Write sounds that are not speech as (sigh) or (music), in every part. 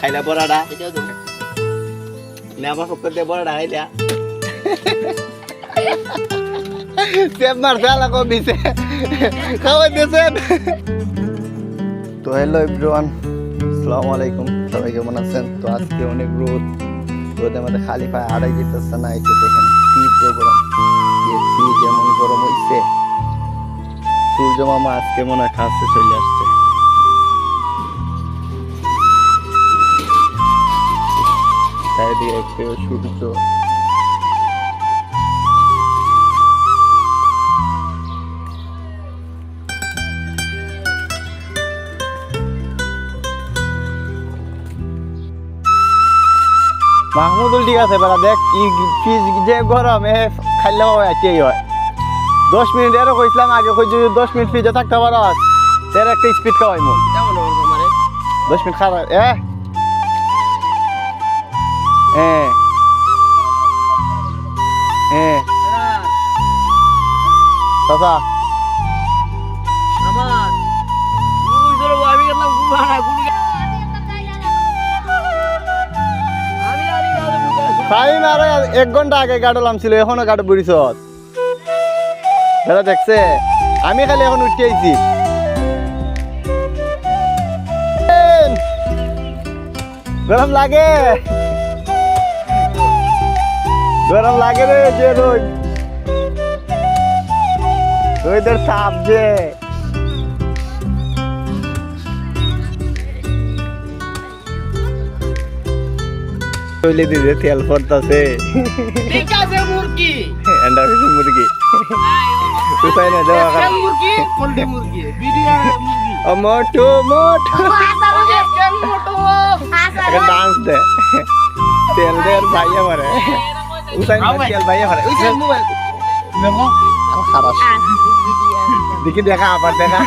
খাইলা বড়াটা আমার সব দিয়ে বড়াটা খাইলা। সেব মারছে আলাকো দিছে। খাওয়াই দিয়েছেন তো হ্যালো এভরিওয়ান আসসালামু আলাইকুম। সবাই কেমন আছেন? তো আজকে অনেক রোদ। রোদের মধ্যে খালি পায়ে আড়াই যেতেছে না এই যে দেখেন তীব্র গরম। যেমন গরম হইছে। সূর্য মামা আজকে মনে হয় কাছে চলে আসছে। চারিদিকে একটু সূর্য মাহমুদুল ঠিক আছে বেলা দেখ কি যে গরম এ খাইলে এটাই হয়। দশ মিনিট এরও কইছিলাম আগে কই যদি দশ মিনিট ফ্রিজে থাকতে পারো। তের একটা স্পিড খাওয়াই মানে দশ মিনিট খাওয়া এ এ এ চাচা আমার। আমি গেলাম গাড়ি টাইম আর এক ঘণ্টা আগে গাড়লাম ছিল এখনও গাড়ি বুড়িছ বেলা দেখছে? আমি খালি এখন উঠে আইছি। গরম লাগে। গরম লাগে রে যে রোদ। রোদের তাপ যে। চলে দিছে তেল পড়তাছে। ঠিক আছে মুরগি। এন্ডা হইছে মুরগি। কোথায় না দেওয়া কেন মুরগি পোল্ট্রি মুরগি বিরিয়ানি মুরগি। ও মোটু মোটু। মোটো ডান্স দে। তেল দে আর ভাইয়া মারে উসাইন মারে তেল ভাইয়া মারে ওই যে মোবাইল দেখো খারাপ দেখি দেখা আবার দেখা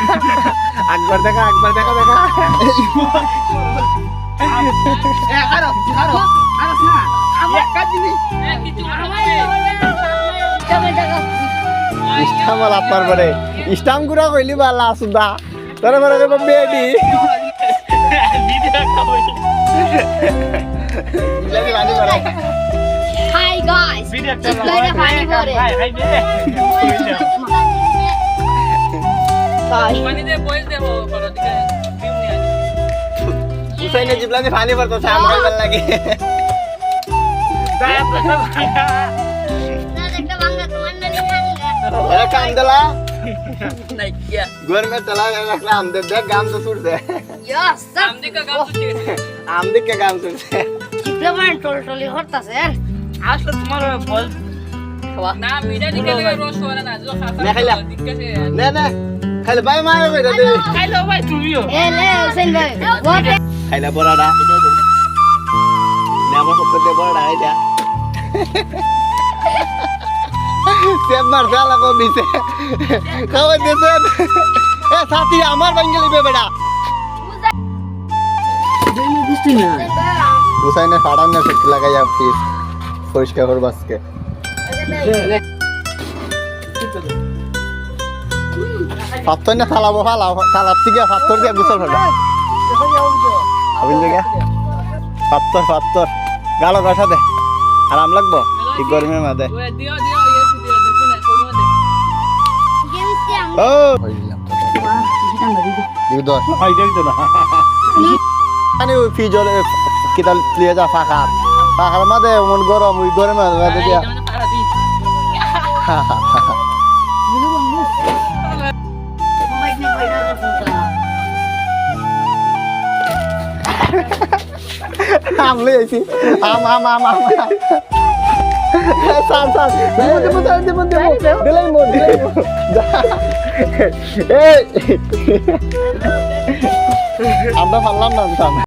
একবার দেখা একবার দেখা দেখা এ আরও আরও আরও না আমার কাছে ইস্টাম আপনার পরে ইস্টাম গুড়া কইলি বালা সুদা তোর পরে কইব বেডি লাগি বানি করে Hi guys, it's like a funny body. Guys, উসাইনে জিবলানি ফানি পড়তো সাম হইবার লাগে একটা বাংলা তোমার নানি হাঙ্গা এরা কাম দিলা নাই কিয়া ঘর মে চলা রাখলা আম দে দেখ গাম তো ছুটছে। Yes, sir. আম দিক কে গাম ছুটছে। ডিপ্লোমান টল টলি করতাছে আসলে তোমার বল না মিডা দিকে দিকে রস হয় না যো খাতা না খাইলা। দিকে নে নে খাইলে বাই মারে কইরা দে। খাইলো ভাই তুমিও। এ লে হোসেন ভাই (laughs) what খাইলে বড়াটা। (laughs) এটাও আমার দে বড়াটা খাইলা। (laughs) সেব মার ফেলা কো দিছে খাওয়াই দিছে এ সাথী আমার বাঙ্গলি বে বেটা। দেমি বুঝতে না হুসাইনে ফাড়ান না ফিট লাগাই আপনি পরিষ্কার করব আজকে। পাত্তর না ফালাবো, ফালাও ফালাপ থেকে পাত্তর দিয়ে গুছল ফেলা পাত্তর পাত্তর গালো গসা দে। আরাম লাগবো? এই গরমের মাঝে। ও। আনি ওই ফিজল কিতাল লিয়ে যা ফাঁকা। ফাঁকার মাঝে মন গরম ওই গরমের মাঝে দিয়া আম লই আইছি। আম আম আম আম। সান সান দেবো দেবো দেবো দেবো দেবো দিলাই মন এই আমরা পারলাম না সান